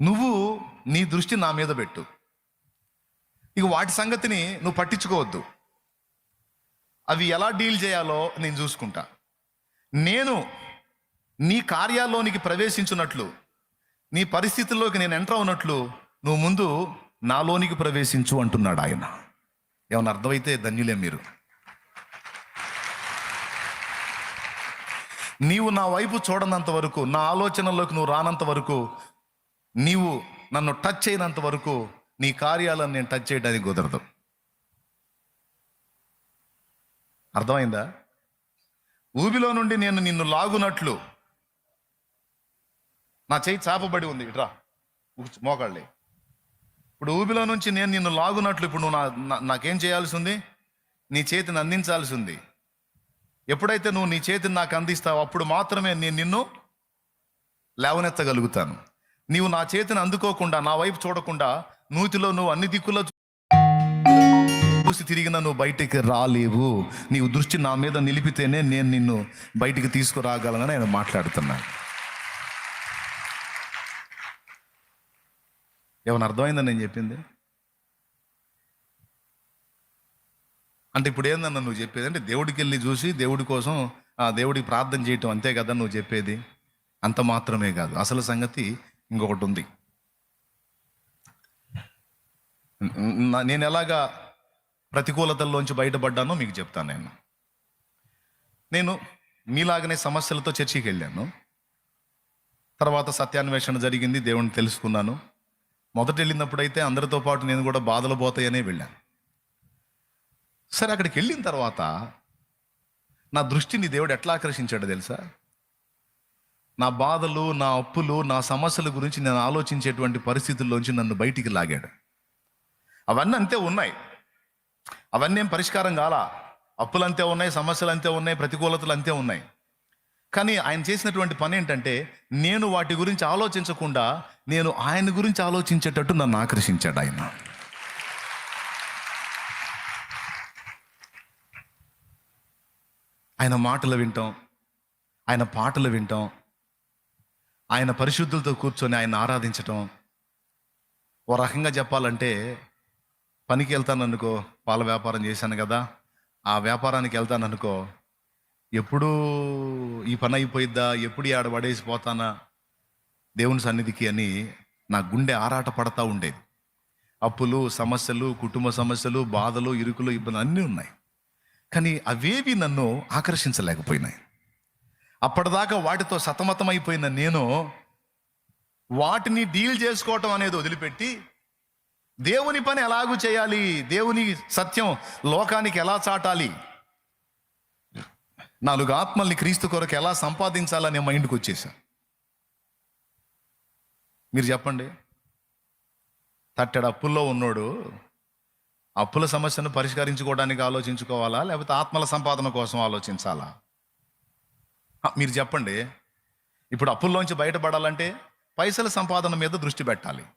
నువ్వు నీ దృష్టి నా మీద పెట్టు. ఇక వాటి సంగతిని నువ్వు పట్టించుకోవద్దు. అవి ఎలా డీల్ చేయాలో నేను చూసుకుంటా. నేను నీ కార్యాల్లోనికి ప్రవేశించున్నట్లు నీ పరిస్థితుల్లోకి నేను ఎంటర్ అవునట్లు నువ్వు ముందు నాలోనికి ప్రవేశించు అంటున్నాడు ఆయన. ఏమన్నా అర్థమైతే ధన్యులే మీరు. నీవు నా వైపు చూడనంత వరకు నా ఆలోచనల్లోకి నువ్వు రానంత వరకు నీవు నన్ను టచ్ చేయనంత వరకు నీ కార్యాలను నేను టచ్ చేయడానికి కుదరదు. అర్థమైందా? ఊబిలో నుండి నేను నిన్ను లాగునట్లు నా చేయి చాపబడి ఉంది. ఇట్రా మోకాళ్ళి మోకాళ్ళే. ఇప్పుడు ఊబిలో నుంచి నేను నిన్ను లాగునట్లు ఇప్పుడు నువ్వు నా నా- నాకేం చేయాల్సి ఉంది? నీ చేతిని అందించాల్సి ఉంది. ఎప్పుడైతే నువ్వు నీ చేతిని నాకు అందిస్తావో అప్పుడు మాత్రమే నేను నిన్ను లేవనెత్తగలుగుతాను. నీవు నా చేతిని అందుకోకుండా నా వైపు చూడకుండా నూతిలో నువ్వు అన్ని దిక్కుల్లో చూసి తిరిగిన నువ్వు బయటికి రాలేవు. నీవు దృష్టి నా మీద నిలిపితేనే నేను నిన్ను బయటికి తీసుకురాగలనని ఆయన మాట్లాడుతున్నాను ఏమైనా అర్థమైందని నేను చెప్పింది? అంటే ఇప్పుడు ఏందన్న నువ్వు చెప్పేది? అంటే దేవుడికి వెళ్ళి చూసి దేవుడి కోసం ఆ దేవుడికి ప్రార్థన చేయటం అంతే కదా నువ్వు చెప్పేది? అంత మాత్రమే కాదు. అసలు సంగతి ఇంకొకటి ఉంది నేను ఎలాగా ప్రతికూలతల్లోంచి బయటపడ్డానో మీకు చెప్తాను నేను. నేను మీలాగనే సమస్యలతో చర్చికి వెళ్ళాను. తర్వాత సత్యాన్వేషణ జరిగింది దేవుణ్ణి తెలుసుకున్నాను. మొదట వెళ్ళినప్పుడైతే అందరితో పాటు నేను కూడా బాధలు పోతాయనే వెళ్ళాను. సరే అక్కడికి వెళ్ళిన తర్వాత నా దృష్టిని దేవుడు ఎట్లా ఆకర్షించాడో తెలుసా? నా బాధలు నా అప్పులు నా సమస్యల గురించి నేను ఆలోచించేటువంటి పరిస్థితుల్లోంచి నన్ను బయటికి లాగాడు. అవన్నీ అంతే ఉన్నాయి. అవన్నీ ఏం పరిష్కారం కాలా. అప్పులు అంతే ఉన్నాయి సమస్యలు అంతే ఉన్నాయి ప్రతికూలతలు అంతే ఉన్నాయి. కానీ ఆయన చేసినటువంటి పని ఏంటంటే నేను వాటి గురించి ఆలోచించకుండా నేను ఆయన గురించి ఆలోచించేటట్టు నన్ను ఆకర్షించాడు ఆయన. ఆయన మాటలు వింటాం. ఆయన పాటలు వింటాం. ఆయన పరిశుద్ధులతో కూర్చొని ఆయన ఆరాధించటం. ఓ రకంగా చెప్పాలంటే పనికి వెళ్తాను అనుకో పాల వ్యాపారం చేశాను కదా. ఆ వ్యాపారానికి వెళ్తాను అనుకో ఎప్పుడు ఈ పని అయిపోయిద్దా? ఎప్పుడు ఆడ పడేసి పోతానా? దేవుని సన్నిధికి అని నా గుండె ఆరాట పడతా ఉండేది. అప్పులు సమస్యలు కుటుంబ సమస్యలు బాధలు ఇరుకులు ఇబ్బంది అన్నీ ఉన్నాయి. కానీ అవేవి నన్ను ఆకర్షించలేకపోయినాయి. అప్పటిదాకా వాటితో సతమతమైపోయిన నేను వాటిని డీల్ చేసుకోవటం అనేది వదిలిపెట్టి దేవుని పని ఎలాగూ చేయాలి? దేవుని సత్యం లోకానికి ఎలా చాటాలి? నాలుగు ఆత్మల్ని క్రీస్తు కొరకు ఎలా సంపాదించాలనే మైండ్కి వచ్చేసా. మీరు చెప్పండి. తట్టెడు అప్పుల్లో ఉన్నోడు అప్పుల సమస్యను పరిష్కరించుకోవడానికి ఆలోచించుకోవాలా? లేకపోతే ఆత్మల సంపాదన కోసం ఆలోచించాలా? మీరు చెప్పండి. ఇప్పుడు అప్పుల్లోంచి బయటపడాలంటే పైసల సంపాదన మీద దృష్టి పెట్టాలి.